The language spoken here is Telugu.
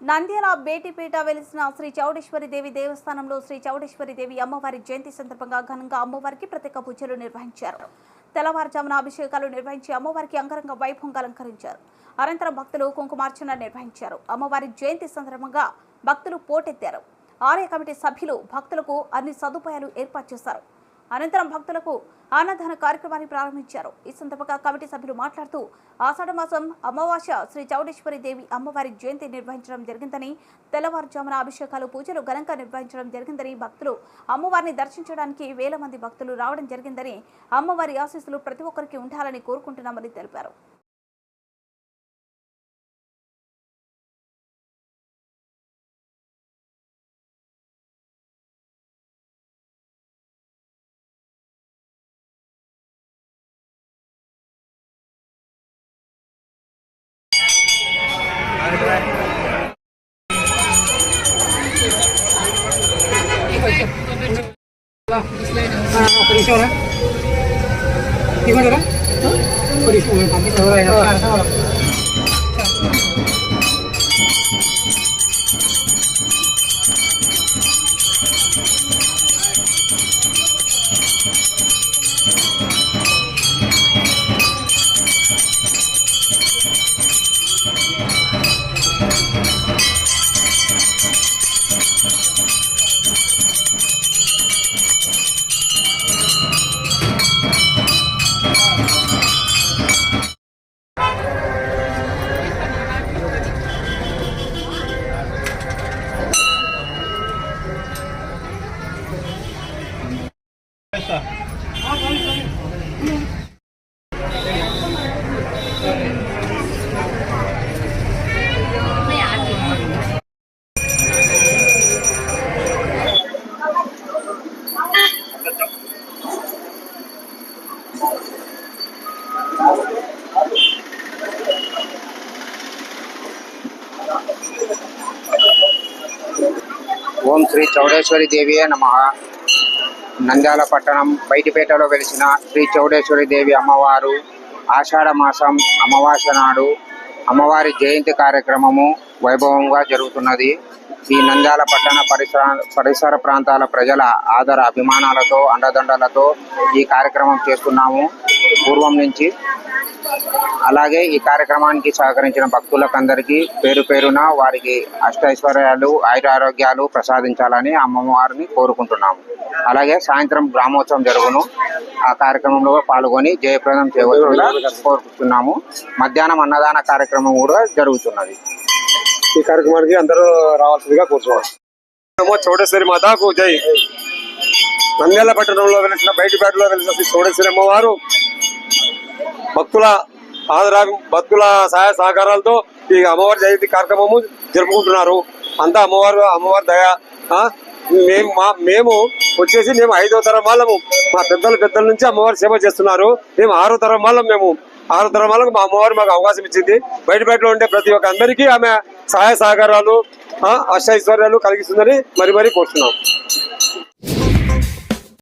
నంద్యాల బేటిపేట వెలిసిన శ్రీ చౌడేశ్వరి దేవి దేవస్థానంలో శ్రీ చౌడేశ్వరి దేవి అమ్మవారి జయంతి సందర్భంగా ఘనంగా అమ్మవారికి ప్రత్యేక పూజలు నిర్వహించారు. తెల్లవారుజామున అభిషేకాలు నిర్వహించి అమ్మవారికి అంగరంగ వైభవంగా అలంకరించారు. అనంతరం భక్తులు కుంకుమార్చన నిర్వహించారు. అమ్మవారి జయంతి సందర్భంగా భక్తులు పోటెత్తారు. ఆలయ కమిటీ సభ్యులు భక్తులకు అన్ని సదుపాయాలు ఏర్పాటు చేశారు. అనంతరం భక్తులకు అన్నదాన కార్యక్రమాన్ని ప్రారంభించారు. ఈ సందర్భంగా కమిటీ సభ్యులు మాట్లాడుతూ ఆషాఢ మాసం అమావాస్య శ్రీ చౌడేశ్వరి దేవి అమ్మవారి జయంతి నిర్వహించడం జరిగిందని తెల్లవారుజామున అభిషేకాలు పూజలు ఘనంగా నిర్వహించడం జరిగిందని భక్తులు అమ్మవారిని దర్శించడానికి వేల మంది భక్తులు రావడం జరిగిందని అమ్మవారి ఆశీస్సులు ప్రతి ఒక్కరికి ఉండాలని కోరుకుంటున్నామని తెలిపారు. परिसर ఓం శ్రీ చౌడేశ్వరి దేవియే నమ. నంద్యాల పట్టణం బయటిపేటలో వెలిసిన శ్రీ చౌడేశ్వరి దేవి అమ్మవారు ఆషాఢ మాసం అమావాస్య నాడు అమ్మవారి జయంతి కార్యక్రమము వైభవంగా జరుగుతున్నది. ఈ నంద్యాల పట్టణ పరిసర పరిసర ప్రాంతాల ప్రజల ఆదర అభిమానాలతో అండదండలతో ఈ కార్యక్రమం చేస్తున్నాము పూర్వం నుంచి. అలాగే ఈ కార్యక్రమానికి సహకరించిన భక్తులకందరికీ పేరు పేరున వారికి అష్టైశ్వర్యాలు ఆయురారోగ్యాలు ప్రసాదించాలని అమ్మవారిని కోరుకుంటున్నాము. అలాగే సాయంత్రం గ్రామోత్సవం జరుగును. ఆ కార్యక్రమంలో పాల్గొని జయప్రదం చేయవలసిందిగా కోరుకుంటున్నాము. మధ్యాహ్నం అన్నదాన కార్యక్రమం కూడా జరుగుతున్నది. ఈ కార్యక్రమానికి అందరూ రావాల్సిందిగా కోరుతున్నాం. చౌడేశ్వరి మాతాకు జై. నంద్యాల పట్టణంలో వెలిసిన బయటిపేటలో వెలిసిన శ్రీ చౌడేశ్వరి అమ్మవారు భక్తుల ఆదరా భక్తుల సహాయ సహకారాలతో ఈ అమ్మవారి జయంతి కార్యక్రమము జరుపుకుంటున్నారు. అంతా అమ్మవారు అమ్మవారి దయ మేము మా మేము వచ్చేసి మేము ఐదో తరం వాళ్ళము. మా పెద్దల పెద్దల నుంచి అమ్మవారి సేవ చేస్తున్నారు. మేము ఆరో తరం వాళ్ళం మేము. ఆరో తరం వాళ్ళకు మా అమ్మవారు మాకు అవకాశం ఇచ్చింది. బయట బయటలో ఉండే ప్రతి ఒక్క అందరికీ ఆమె సహాయ సహకారాలు ఆ, అష్టైశ్వర్యాలు కలిగిస్తుందని మరి మరీ కోరుతున్నాం.